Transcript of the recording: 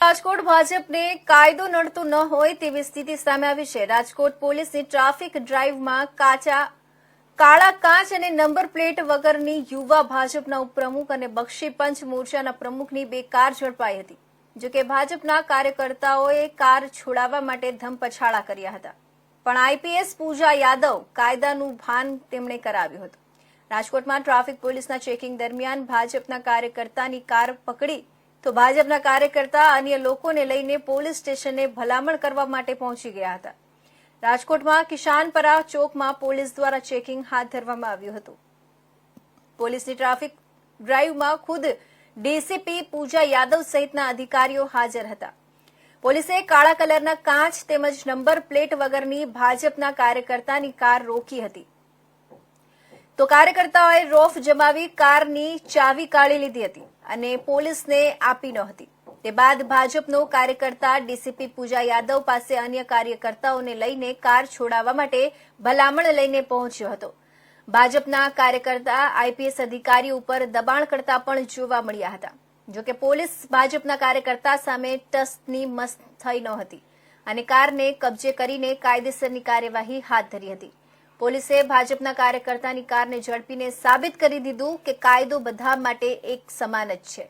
રાજકોટ ભાજપને કાયદો નડતો ન હોય તેવી સ્થિતિ સામે આવી છે. રાજકોટ પોલીસની ટ્રાફિક ડ્રાઈવમાં કાચા, કાળા કાચ અને નંબર પ્લેટ વગરની યુવા ભાજપના ઉપપ્રમુખ અને બક્ષી પંચ મોરચાના પ્રમુખની બે કાર ઝડપાઈ હતી જોકે ભાજપના કાર્યકર્તાઓએ કાર છોડાવવા માટે ધમપછાડા કર્યા હતા. પણ આઈપીએસ પૂજા યાદવ કાયદાનું ભાન તેમણે કરાવ્યું હતું. રાજકોટમાં ટ્રાફિક પોલીસના ચેકિંગ દરમિયાન ભાજપના કાર્યકર્તાની કાર પકડી તો ભાજપના કાર્યકર્તા અન્ય લોકોને લઈને પોલીસ સ્ટેશને ભલામણ કરવા માટે પહોંચી ગયા હતા. રાજકોટમાં કિશાનપરા ચોકમાં પોલીસ દ્વારા ચેકિંગ હાથ ધરવામાં આવ્યું હતું. પોલીસની ટ્રાફિક ડ્રાઈવમાં ખુદ ડીસીપી પૂજા યાદવ સહિતના અધિકારીઓ હાજર હતા. પોલીસે કાળા કલરના કાચ તેમજ નંબર પ્લેટ વગરની ભાજપના કાર્યકર્તાની કાર રોકી હતી. તો કાર્યકર્તાઓએ રોફ જમાવી કારની ચાવી કાઢી લીધી હતી. અને પોલીસને આપી ન હતી. તે બાદ ભાજપનો કાર્યકર્તા ડીસીપી પૂજા યાદવ પાસે અન્ય કાર્યકર્તાઓને લઈને કાર છોડાવવા માટે ભલામણ લઈને પહોંચ્યો હતો. ભાજપના કાર્યકર્તા આઈપીએસ અધિકારી ઉપર દબાણ કરતા પણ જોવા મળ્યા હતા. જોકે પોલીસ ભાજપના કાર્યકર્તા સામે ટસની મસ્ત થઈ ન હતી અને કારને કબજે કરીને કાયદેસરની કાર્યવાહી હાથ ધરી હતી. પોલીસે ભાજપના કાર્યકર્તાની કારને ઝડપીને સાબિત કરી દીધું કે કાયદો બધા માટે એક સમાન જ છે.